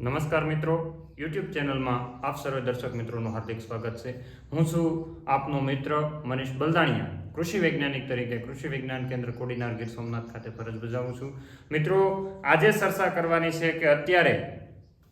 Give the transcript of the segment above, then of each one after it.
નમસ્કાર મિત્રો. યુટ્યુબ ચેનલમાં આપ સર્વે દર્શક મિત્રોનું હાર્દિક સ્વાગત છે. હું છું આપનો મિત્ર મનીષ બલદાણિયા. કૃષિ વૈજ્ઞાનિક તરીકે કૃષિ વિજ્ઞાન કેન્દ્ર કોડીનાર ગીર સોમનાથ ખાતે ફરજ બજાવું છું. મિત્રો, આજે ચર્ચા કરવાની છે કે અત્યારે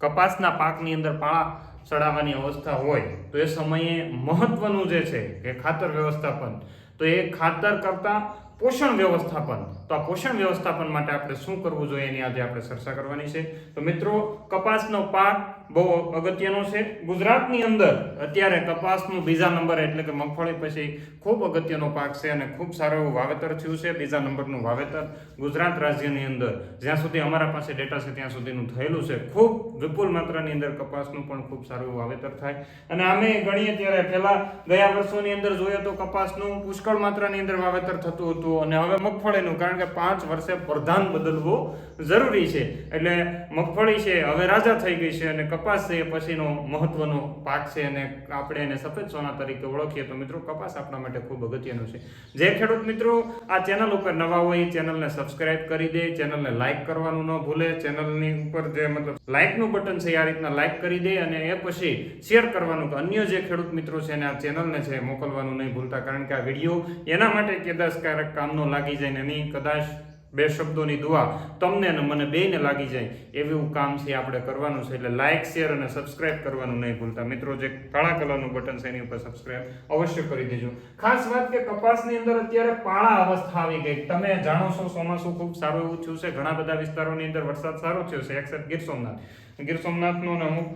કપાસના પાકની અંદર પાળા ચડાવવાની અવસ્થા હોય તો એ સમયે મહત્વનું જે છે કે ખાતર વ્યવસ્થાપન. તો એ ખાતર કરતાં પોષણ વ્યવસ્થાપન. તો આ પોષણ વ્યવસ્થાપન માટે આપણે શું કરવું જોઈએ એની આજે આપણે ચર્ચા કરવાની છે. તો મિત્રો, કપાસનો પાક બહુ અગત્યનો છે. ગુજરાતની અંદર અત્યારે કપાસનું બીજા નંબર એટલે કે મગફળી પછી ખૂબ અગત્યનો પાક છે અને ખૂબ સારો એવું વાવેતર થયું છે. બીજા નંબરનું વાવેતર ગુજરાત રાજ્યની અંદર જ્યાં સુધી અમારા પાસે ડેટા છે ત્યાં સુધીનું થયેલું છે. ખૂબ વિપુલ માત્રાની અંદર કપાસનું પણ ખૂબ સારું એવું વાવેતર થાય. અને અમે ગણીએ ત્યારે પહેલાં ગયા વર્ષોની અંદર જોઈએ તો કપાસનું પુષ્કળ માત્રાની અંદર વાવેતર થતું હતું અને હવે મગફળીનું કારણ કે પાંચ વર્ષે પ્રધાન બદલવો જરૂરી છે. એટલે મગફળી છે, હવે રાજા થઈ ગઈ છે અને કપાસ છે એ પછીનો મહત્વનો પાક છે અને આપણે એને સફેદ સોના તરીકે ઓળખીએ તો મિત્રો કપાસ આપણા માટે ખૂબ અગત્યનું છે. જે ખેડૂત મિત્રો, આ ચેનલ ઉપર નવા હોય એ ચેનલને સબસ્ક્રાઇબ કરી દે, ચેનલને લાઇક કરવાનું ન ભૂલે, ચેનલની ઉપર જે મતલબ લાઇકનું બટન છે આ રીતના લાઇક કરી દે અને એ પછી શેર કરવાનું કે અન્ય જે ખેડૂત મિત્રો છે એને આ ચેનલને છે મોકલવાનું નહીં ભૂલતા. કારણ કે આ વીડિયો એના માટે કેદાસકારક કામનો લાગી જાય ને એની કદાચ બે શબ્દોની દુઆ તમને અને મને બેયને લાગી જાય એવું કામ છે આપણે કરવાનું છે એટલે લાઇક શેર અને સબસ્ક્રાઇબ કરવાનું નહીં ભૂલતા. મિત્રો, જે કાળા કલરનું બટન છે એની ઉપર સબસ્ક્રાઇબ અવશ્ય કરી દેજો. ખાસ વાત કે કપાસની અંદર અત્યારે પાળા અવસ્થા આવી ગઈ. તમે જાણો છો, ચોમાસું ખૂબ સારું એવું થયું છે. ઘણા બધા વિસ્તારોની અંદર વરસાદ સારો થયો છે એક્સેપ્ટ ગીર સોમનાથ. ગીર સોમનાથનો અમુક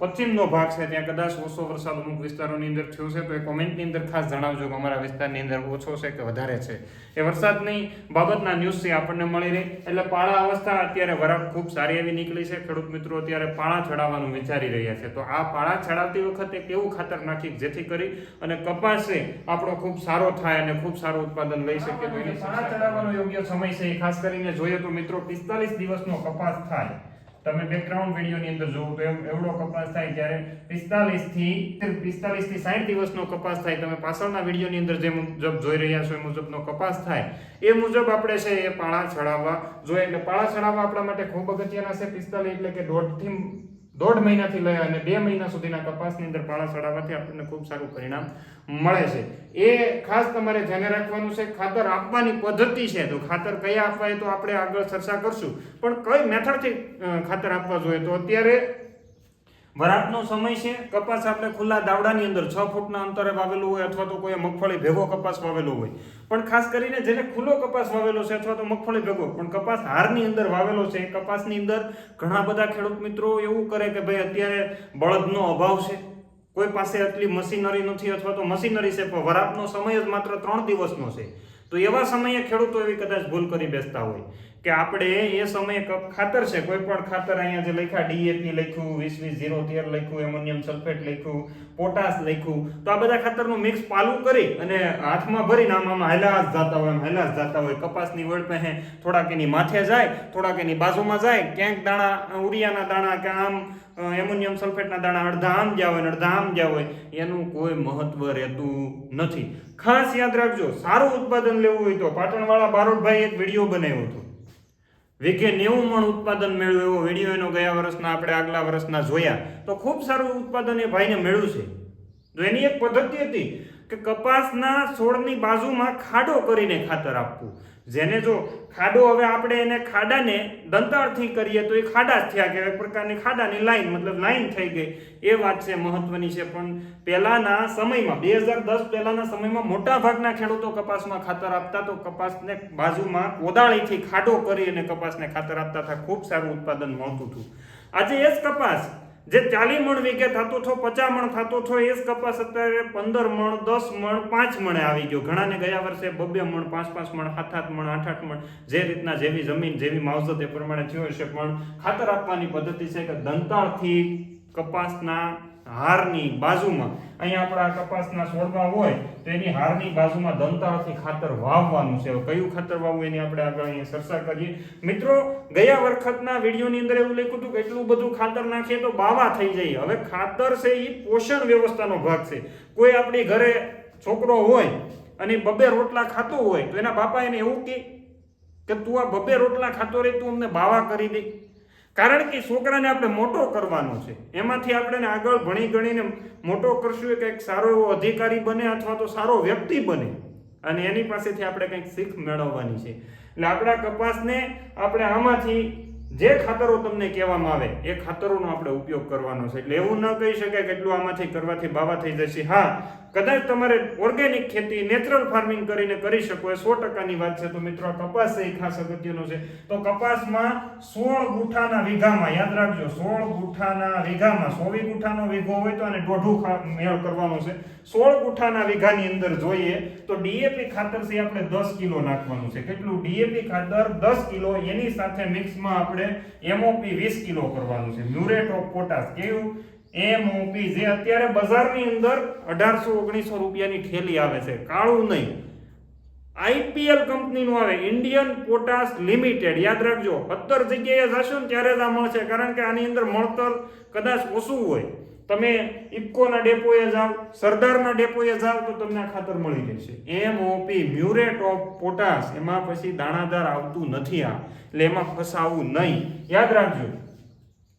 પશ્ચિમનો ભાગ છે, ત્યાં કદાચ ઓછો વરસાદ અમુક વિસ્તારોની અંદર થયો છે, તો એ કોમેન્ટની અંદર ખાસ જણાવજો કે અમારા વિસ્તારની અંદર ઓછો છે કે વધારે છે. એ વરસાદની બાબતના ન્યૂઝ છે આપણને મળી રહી. એટલે પાળા અવસ્થા અત્યારે વરાપ ખૂબ સારી એવી નીકળી છે. ખેડૂત મિત્રો અત્યારે પાળા ચડાવવાનું વિચારી રહ્યા છે. તો આ પાળા ચડાવતી વખતે કેવું ખાતર નાખી જેથી કરી અને કપાસ છે આપણો ખૂબ સારો થાય અને ખૂબ સારું ઉત્પાદન લઈ શકીએ તો એની પાળા ચડાવવાનો યોગ્ય સમય છે. ખાસ કરીને જોઈએ તો મિત્રો પિસ્તાલીસ દિવસનો કપાસ થાય. તમે બેકગ્રાઉન્ડ વિડીયોની અંદર જોવો તો એવ- એવડો કપાસ થાય ત્યારે પિસ્તાલીસથી પિસ્તાલીસથી સાઠ દિવસનો કપાસ થાય. તમે પાછળના વિડીયોની અંદર જે મુજબ જોઈ રહ્યા છો એ મુજબનો કપાસ થાય. એ મુજબ આપણે છે એ પાળા ચડાવવા જોઈએ. એટલે પાળા ચડાવવા આપણા માટે ખૂબ અગત્યના છે. પિસ્તાલીસ એટલે કે દોઢથી દોઢ મહિનાથી લઈ અને બે મહિના સુધીના કપાસની અંદર પાળા ચડાવવાથી આપણને ખૂબ સારું પરિણામ મળે છે. એ ખાસ તમારે ધ્યાને રાખવાનું છે, ખાતર આપવાની પદ્ધતિ છે. તો ખાતર કયા આપવા એ તો આપણે આગળ ચર્ચા કરશું. પણ કઈ મેથડથી ખાતર આપવા જોઈએ? તો અત્યારે વરાપનો સમય છે. કપાસ આપણે ખુલ્લા દાવડાની અંદર છ ફૂટના અંતરે વાવેલું હોય અથવા તો કોઈ મગફળી ભેગો કપાસ વાવેલો હોય. પણ ખાસ કરીને જેને ખુલ્લો કપાસ વાવેલો છે અથવા તો મગફળી ભેગો, પણ કપાસ હારની અંદર વાવેલો છે કપાસની અંદર ઘણા બધા ખેડૂત મિત્રો એવું કરે કે ભાઈ અત્યારે બળદનો અભાવ છે. કોઈ પાસે આટલી મશીનરી નથી અથવા તો મશીનરી છે, પણ વરાપનો સમય જ માત્ર ત્રણ દિવસનો છે. તો એવા સમયે ખેડૂતો એવી કદાચ ભૂલ કરી બેસતા હોય. કે આપણે એ સમયે ખાતર છે, કોઈ પણ ખાતર અહીંયા જે લખ્યા ડીએપી લખ્યું, વીસ વીસ ઝીરો તેર લખ્યું, એમોનિયમ સલ્ફેટ લખ્યું, પોટાશ લખ્યું, તો આ બધા ખાતરનું મિક્સ પાલું કરી અને હાથમાં ભરીને આમ આમ જતા જ હોય, આમ હાલ્યા જતા હોય. કપાસની વડ પહે થોડાક એની માથે જાય, થોડાક એની બાજુમાં જાય, ક્યાંક દાણા ઉરિયાના દાણા કે આમ એમોનિયમ સલ્ફેટના દાણા અડધા આમ ગયા હોય અડધા આમ ગયા હોય, એનું કોઈ મહત્વ રહેતું નથી. ખાસ યાદ રાખજો, સારું ઉત્પાદન લેવું હોય તો પાટણવાળા બારોટભાઈ એક વીડિયો બનાવ્યો હતો. વીઘે નેવું મણ ઉત્પાદન મેળવ્યું, એવો વીડિયો એનો ગયા વર્ષના આપણે આગલા વર્ષના જોયા. તો ખૂબ સારું ઉત્પાદન એ ભાઈને મેળવ્યું છે. તો એની એક પદ્ધતિ હતી કે કપાસના છોડની બાજુમાં ખાડો કરીને ખાતર આપવું. જેને જો ખાડો હવે આપણે એને ખાડાને દંતાળથી કરીએ તો એ ખાડા જ થયા એક પ્રકારની ખાડાની લાઈન, મતલબ લાઈન થઈ ગઈ. એ વાત છે મહત્વની છે. પણ પહેલાના સમયમાં, બે હજાર દસ પહેલાના સમયમાં મોટા ભાગના ખેડૂતો કપાસમાં ખાતર આપતા તો કપાસને બાજુમાં કોદાળીથી ખાડો કરી અને કપાસને ખાતર આપતા હતા. ખૂબ સારું ઉત્પાદન મળતું હતું. આજે એ જ કપાસ જે ચાલી મણ વીઘે થતું છો પચાસ મણ થતું હતો એ જ કપાસ અત્યારે પંદર મણ, દસ મણ, પાંચ મણે આવી ગયો. ઘણાને ગયા વર્ષે બબે મણ, પાંચ પાંચ મણ, સાત સાત મણ, આઠ આઠ મણ, જે રીતના જેવી જમીન, જેવી માવજત એ પ્રમાણે થયો હશે. પણ ખાતર આપવાની પદ્ધતિ છે કે દંતાળથી કપાસના હારની બાજુમાં. અહીંયા આપણા કપાસના છોડવા હોય, તો એની હારની બાજુમાં દંતાળથી ખાતર વાવવાનું છે. કયું ખાતર વાવવું એની આપણે આગળ અહીંયા ચર્ચા કરીએ. મિત્રો, ગયા વખતના વિડીયોની અંદર એવું લખ્યું હતું કે એટલું બધું ખાતર નાખીએ તો બાવા થઈ જાય. હવે ખાતર છે એ પોષણ વ્યવસ્થાનો ભાગ છે. કોઈ આપણી ઘરે છોકરો હોય અને બબે રોટલા ખાતો હોય, તો એના બાપા એને એવું કે તું આ બબે રોટલા ખાતો રહે, તું અમને બાવા કરી દે. કારણ કે છોકરાને આપણે મોટો કરવાનો છે. એમાંથી આપણે આગળ ભણી ગણીને મોટો કરશું એ કંઈક સારો એવો અધિકારી બને અથવા તો સારો વ્યક્તિ બને. અને એની પાસેથી આપણે કંઈક શીખ મેળવવાની છે. એટલે આપણા કપાસને આપણે આમાંથી જે ખાતરો તમને કહેવામાં આવે, એ ખાતરોનો આપણે ઉપયોગ કરવાનો છે. એટલે એવું ન કહી શકાય કે એટલું આમાંથી કરવાથી બાવા થઈ જશે. હા કદાચ તમારે ઓર્ગેનિક ખેતી નેચરલ ફાર્મિંગ કરીને કરી શકો, એ સો ટકાની વાત છે. તો મિત્રો કપાસ એ ખાસ અગત્યનો છે. તો કપાસમાં સોળ ગુઠાના વીઘામાં, યાદ રાખજો, સોળ ગુઠાના વીઘામાં, સોવી ગુઠાનો વીઘો હોય તો અને દોઢું મેળ કરવાનો છે. સોળ ગુઠાના વીઘાની અંદર જોઈએ તો ડીએપી ખાતર છે આપણે દસ કિલો નાખવાનું છે. કેટલું? ડીએપી ખાતર દસ કિલો, એની સાથે મિક્સમાં આપણે એમઓપી વીસ કિલો કરવાનું છે. મ્યુરેટ ઓફ પોટાશ કેવું? એમઓપી જે અત્યારે બજારની અંદર અઢારસો ઓગણીસો રૂપિયાની ઠેલી આવે છે, કાળું નહીં. આઈપીએલ કંપનીનું આવે ઇન્ડિયન પોટાસ લિમિટેડ યાદ રાખજો અત્તર જગ્યાએ જશો ને ત્યારે જ આ મળશે, કારણ કે આની અંદર મળતર કદાચ ઓછું હોય. તમે ઇફકોના ડેપોએ જાઓ, સરદારના ડેપોએ જાઓ, તો તમને આ ખાતર મળી રહેશે. એમઓપી મ્યુરેટ ઓફ પોટાશ એમાં પછી દાણાદાર આવતું નથી આ, એટલે એમાં ફસાવું નહીં. યાદ રાખજો.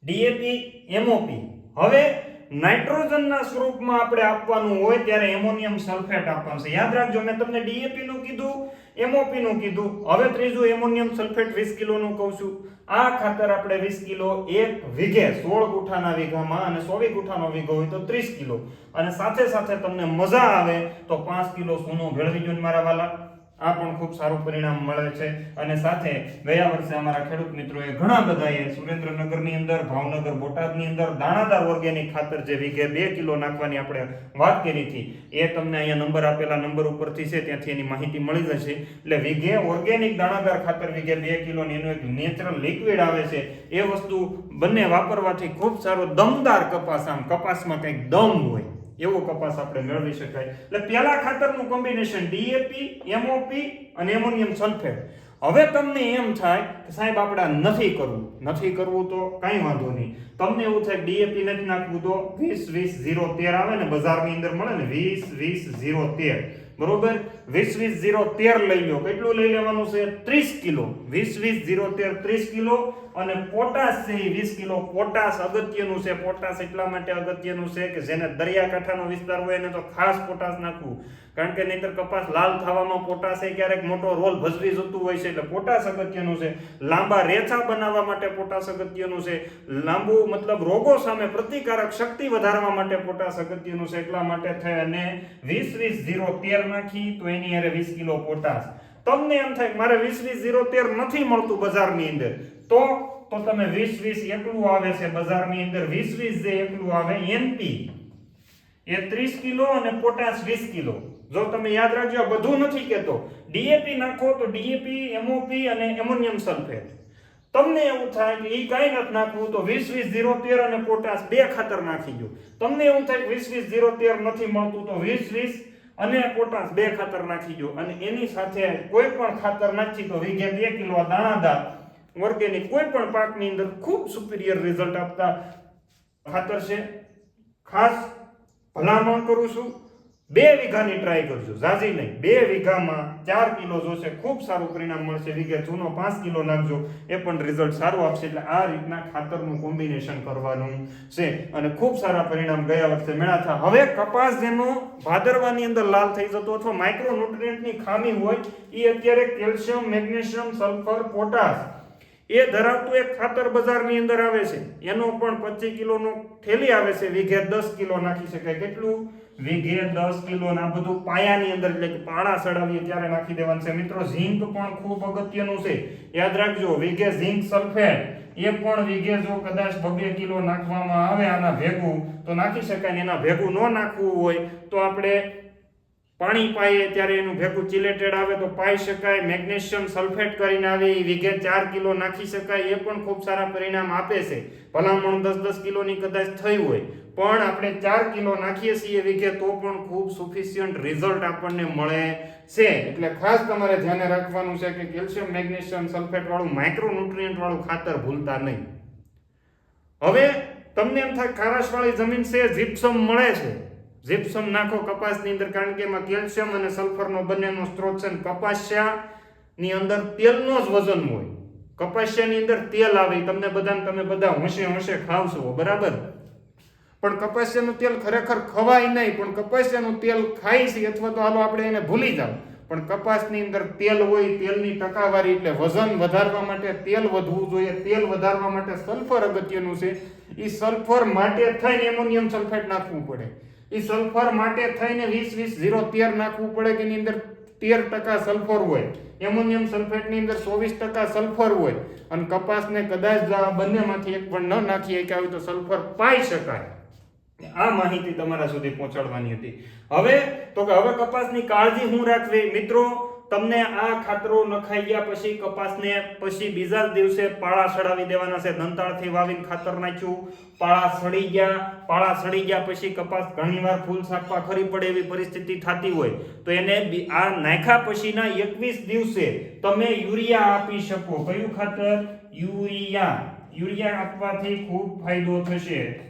ડીએપી એમઓપી હવે નાઇટ્રોજનના સ્વરૂપમાં આપણે આપવાનું હોય ત્યારે એમોનિયમ સલ્ફેટ આપવાનું છે. યાદ રાખજો, મેં તમને ડીએપી નું કીધું એમઓપી નું કીધું. હવે ત્રીજું એમોનિયમ સલ્ફેટ 20 કિલો નું કહું છું. આ ખાતર આપણે 20 કિલો એક વીઘે 16 ગુઠાના વીઘામાં અને 100 ગુઠાનો વીઘો હોય તો 30 કિલો. અને સાથે સાથે તમને મજા આવે તો 5 કિલો સોનું ભેળવી જો મારા વાલા. આ પણ ખૂબ સારું પરિણામ મળે છે. અને સાથે ગયા વર્ષે અમારા ખેડૂત મિત્રોએ ઘણા બધાએ સુરેન્દ્રનગરની અંદર, ભાવનગર, બોટાદની અંદર દાણાદાર ઓર્ગેનિક ખાતર જે વીઘે બે કિલો નાખવાની આપણે વાત કરી હતી, એ તમને અહીંયા નંબર આપેલા નંબર ઉપરથી છે, ત્યાંથી એની માહિતી મળી જશે. એટલે વીઘે ઓર્ગેનિક દાણાદાર ખાતર વીઘે બે કિલો એનું એક નેચરલ લિક્વિડ આવે છે, એ વસ્તુ બંને વાપરવાથી ખૂબ સારો દમદાર કપાસ, આમ કપાસમાં કંઈક દમ હોય. એવો કપાસ આપણે મેળવી શકાય. એટલે પહેલા ખાતરનું કોમ્બિનેશન ડીએપી એમઓપી અને એમોનિયમ સલ્ફેટ હવે તમને એમ થાય કે સાહેબ, આપણે નથી કરવું. નથી કરવું તો કાંઈ વાંધો નહીં. તમને એવું થાય ડીએપી નથી નાખવું તો વીસ વીસ, ઝીરો, તેર આવે ને બજારની અંદર મળે ને વીસ વીસ, ઝીરો, તેર. બરોબર? વીસ વીસ ઝીરો તેર લઈ લો કેટલું લઈ લેવાનું છે? ત્રીસ કિલો. વીસ વીસ ઝીરો તેર, ત્રીસ કિલો. અને પોટાશ છે એ વીસ કિલો. પોટાશ અગત્યનું છે. પોટાશ એટલા માટે અગત્યનું છે કે જેને દરિયાકાંઠાનો વિસ્તાર હોય એને તો ખાસ પોટાશ નાખવું. કારણ કે નહીતર કપાસ લાલ થવામાં પોટાશ એ ક્યારેક મોટો રોલ ભજવી જતું હોય છે. એટલે પોટાશ અગત્યનું છે. લાંબા રેછા બનાવવા માટે પોટાશ અગત્યનું છે. લાંબુ મતલબ રોગો સામે પ્રતિકારક શક્તિ વધારવા માટે પોટાશ અગત્યનું છે. એટલા માટે થઈ અને વીસ વીસ ઝીરો તેર નાખી તો એની હારે વીસ કિલો પોટાશ. તમને એમ થાય, મારે વીસ વીસ ઝીરો તેર નથી મળતું બજારની અંદર. તો તો તમે વીસ વીસ એકલું આવે છે બજારની અંદર. વીસ વીસ જે એકલું આવે, એનપી. એ ત્રીસ કિલો અને પોટાશ વીસ કિલો. જો તમે યાદ રાખજો બધું નથી કહેતો. ડીએપી નાખો તો ડીએપી, એમઓપી અને એમોનિયમ સલ્ફેટ. તમને એવું થાય કે એ કાંઈ નથી નાખવું, તો વીસ વીસ ઝીરો તેર અને પોટાશ બે ખાતર નાખી દો. તમને એવું થાય વીસ વીસ ઝીરો તેર નથી મળતું, તો વીસ વીસ અને પોટાશ બે ખાતર નાખી દો. અને એની સાથે કોઈ પણ ખાતર નાખી તો વીઘે બે કિલો દાણાદાર ઓર્ગેનિક કોઈ પણ પાકની અંદર ખૂબ સુપિરિયર રિઝલ્ટ આપતા ખાતર છે. ખાસ ભલામણ કરું છું. બે વીઘાની ટ્રાય કરજો, ઝાઝી નહીં. બે વીઘામાં ચાર કિલો જોશે, ખૂબ સારું પરિણામ મળશે. વીઘે જૂનો પાંચ કિલો નાખજો, એ પણ રિઝલ્ટ સારું આપશે. એટલે આ રીતના ખાતરનું કોમ્બિનેશન કરવાનું છે. અને ખૂબ સારા પરિણામ ગયા વર્ષે મેળા થયા. હવે કપાસ જેનો ભાદરવાની અંદર લાલ થઈ જતો અથવા માઇક્રોન્યુટ્રિયન્ટની ખામી હોય એ અત્યારે કેલ્શિયમ, મેગ્નેશિયમ, સલ્ફર, પોટાશ, એ ધરાવતું એક ખાતર બજારની અંદર આવે છે. એનો પણ પચીસ કિલોનો થેલી આવે છે. વીઘે દસ કિલો નાખી શકાય. કેટલું? વીઘે દસ કિલો ના બધું પાયાની અંદર એટલે કે પાણા સડાવીએ ત્યારે નાખી દેવાનું છે. મિત્રો, ઝીંક પણ ખૂબ અગત્યનું છે. યાદ રાખજો, વીઘે ઝીંક સલ્ફેટ, એ પણ વીઘે જો કદાચ બબે કિલો નાખવામાં આવે આના ભેગું, તો નાખી શકાય ને એના ભેગું ન નાખવું હોય તો આપણે પાણી પાઈએ ત્યારે એનું ભેગું ચિલેટેડ આવે તો પાઈ શકાય. મેગ્નેશિયમ સલ્ફેટ કરીને આવે, એ વીઘે ચાર કિલો નાખી શકાય, એ પણ ખૂબ સારા પરિણામ આપે છે. ભલામણ દસ દસ કિલોની કદાચ થઈ હોય પણ આપણે ચાર કિલો નાખીએ છીએ વીઘે તો પણ ખૂબ સુફિશિયન્ટ રિઝલ્ટ આપણને મળે છે. એટલે ખાસ તમારે ધ્યાને રાખવાનું છે કે કેલ્શિયમ, મેગ્નેશિયમ સલ્ફેટ વાળું માઇક્રોન્યુટ્રિયન્ટ વાળું ખાતર ભૂલતા નહીં. હવે તમને એમ થાય ખારાશવાળી જમીન છે જીપ્સમ મળે છે. જીપ્સમ નાખો કપાસની અંદર કારણ કે એમાં કેલ્શિયમ અને સલ્ફરનો બંનેનો સ્ત્રોત છે કપાસિયાની અંદર તેલનો જ વજન હોય. કપાસિયાની અંદર તેલ આવે તમને બધાને તમે બધા હોંશે હોંશે ખાવશો, બરાબર? પણ કપાસિયાનું તેલ ખરેખર ખવાય નહીં, પણ કપાસિયાનું તેલ ખાય છે, અથવા તો હાલો આપણે એને ભૂલી જાવ પણ કપાસની અંદર તેલ હોય, તેલની ટકાવારી એટલે વજન વધારવા માટે તેલ વધવું જોઈએ. તેલ વધારવા માટે સલ્ફર અગત્યનું છે. એ સલ્ફર માટે થઈને એમોનિયમ સલ્ફેટ નાખવું પડે. એ સલ્ફર માટે થઈને વીસ વીસ ઝીરો તેર નાખવું પડે કે એની અંદર તેર ટકા સલ્ફર હોય. એમોનિયમ સલ્ફેટની અંદર ચોવીસ ટકા સલ્ફર હોય. અને કપાસને કદાચ બંનેમાંથી એક પણ ન નાખી કે આવી તો સલ્ફર પાઈ શકાય. આ માહિતી તમારા સુધી પહોંચાડવાની હતી. હવે તો કે હવે કપાસની કાળજી હું રાખવી. મિત્રો, તમને આ ખાતરો નખાઈ ગયા પછી કપાસને પછી બીજા દિવસે પાળા સડાવી દેવાના છે. દંતાળથી વાવીને ખાતર નાખ્યું. પાળા સડી ગયા. પાળા સડી ગયા પછી કપાસ ઘણીવાર ફૂલ સાપવા ખરી પડે એવી પરિસ્થિતિ થતી હોય. તો એને આ નાખ્યા પછીના એકવીસ દિવસે તમે યુરિયા આપી શકો. કયું ખાતર? યુરિયા. યુરિયા આપવાથી ખૂબ ફાયદો થશે.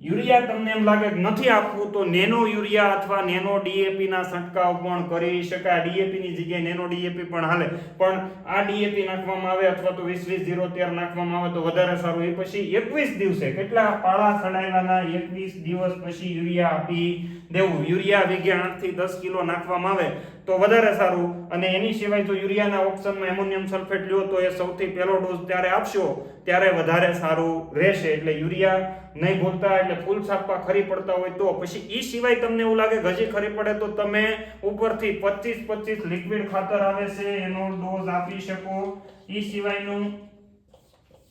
યુરિયા તમને એમ લાગે કે નથી આપવું, તો નેનો યુરિયા અથવા નેનો ડીએપી ના છંટકાવ પણ કરી શકાય. ડીએપી ની જગ્યાએ નેનો ડીએપી પણ હાલે. પણ આ ડીએપી નાખવામાં આવે અથવા તો વીસ વીસ ઝીરો તેર નાખવામાં આવે તો વધારે સારું. એ પછી એકવીસ દિવસે કેટલા પાળા સડાવ્યાના એકવીસ દિવસ પછી યુરિયા આપી દેવું. યુરિયા વીઘે આઠથી દસ કિલો નાખવામાં આવે તો વધારે સારું. અને એની સિવાય જો યુરિયાના ઓપ્શનમાં એમોનિયમ સલ્ફેટ લ્યો તો એ સૌથી પહેલો ડોઝ ત્યારે આપશો, ત્યારે વધારે સારું રહેશે. એટલે યુરિયા નહીં ભૂલતા એટલે ફૂલ છાપવા ખરી પડતા હોય તો. પછી એ સિવાય તમને એવું લાગે કે ખરી પડે તો તમે ઉપરથી પચીસ પચીસ લિક્વિડ ખાતર આવે છે એનો ડોઝ આપી શકો. એ સિવાયનું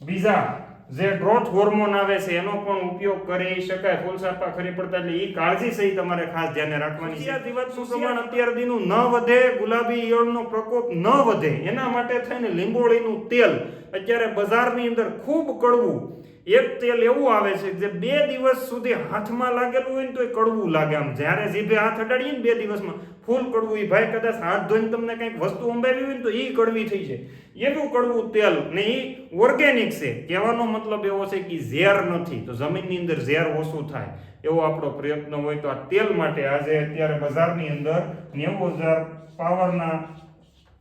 બીજા જે ગ્રોથ હોર્મોન આવે છે એનો પણ ઉપયોગ કરી શકાય. ફૂલ સાપા ખરી પડતા એટલે એ કાળજી સહી તમારે ખાસ ધ્યાને રાખવાની છે. દિવસનું પ્રમાણ અત્યાર દીનું ન વધે ગુલાબી ઈયળનો પ્રકોપ ન વધે. એના માટે થઈને લીંબોળીનું તેલ અત્યારે બજારની અંદર ખૂબ કડવું એક તેલ એવું આવે છે જે બે દિવસ સુધી હાથમાં લાગેલું હોય ને તો એ કડવું લાગે. આમ જ્યારે જીભે હાથ અડાડીએ ને બે દિવસમાં ફૂલ કડવું એ ભાઈ કદાચ હાથ ધોઈને તમને કંઈક વસ્તુ અંબાવી હોય ને તો એ કડવી થઈ જાય. એવું કડવું તેલ ને એ ઓર્ગેનિક છે. કહેવાનો મતલબ એવો છે કે ઝેર નથી. તો જમીનની અંદર ઝેર ઓછું થાય. એવો આપણો પ્રયત્ન હોય તો આ તેલ માટે આજે અત્યારે બજારની અંદર નેવું હજાર પાવરના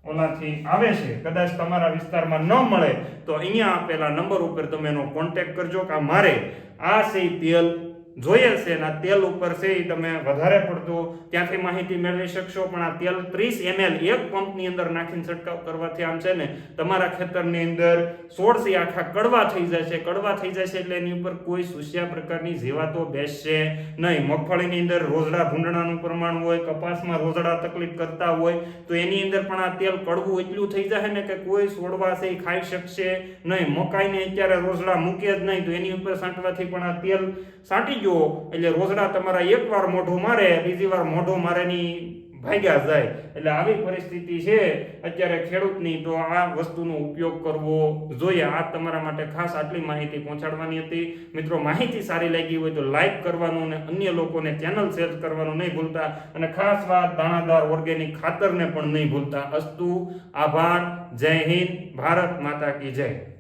ઓલાથી આવે છે. કદાચ તમારા વિસ્તારમાં ન મળે તો અહીંયા આપેલા નંબર ઉપર તમે એનો કોન્ટેક્ટ કરજો કે મારે આ સી પીએલ જોઈએ છે અને તેલ ઉપર છે એ તમે વધારે પડતું ત્યાંથી માહિતી મેળવી શકશો. પણ આ તેલ ત્રીસ એમએલ એક પંપની અંદર નાખીને છંટકાવ કરવાથી આમ છે ને, તમારા ખેતરની અંદર સોળથી આખા કડવા થઈ છે. કડવા થઈ છે એટલે એની ઉપર કોઈ સુસ્યા પ્રકારની જીવાતો બેસશે નહીં. મગફળીની અંદર રોજડા ભૂંડણાનું પ્રમાણ હોય, કપાસમાં રોજડા તકલીફ કરતા હોય, તો એની અંદર પણ આ તેલ કડવું એટલું થઈ જાય ને કે કોઈ સોડવા છે એ ખાઈ શકશે નહીં. મકાઈને અત્યારે રોજડા મૂકે જ નહીં, તો એની ઉપર છાંટવાથી પણ આ તેલ છાંટી ગયો, એટલે રોઝડા તમારા એકવાર મોઢું મારે, બીજી વાર મોઢું મારેની ભાગ્યા જાય. એટલે આવી પરિસ્થિતિ છે. અત્યારે ખેડૂતની તો આ વસ્તુનો ઉપયોગ કરવો જોઈએ. આ તમારા માટે ખાસ આટલી માહિતી પહોંચાડવાની હતી. મિત્રો, માહિતી સારી લાગી હોય તો લાઈક કરવાનું અને અન્ય લોકોને ચેનલ શેર કરવાનું નહીં ભૂલતા. અને ખાસ વાત, દાણાદાર ઓર્ગેનિક ખાતરને પણ નહીં ભૂલતા. અસ્તુ, આભાર, જય હિન્દ, ભારત માતા કી જય.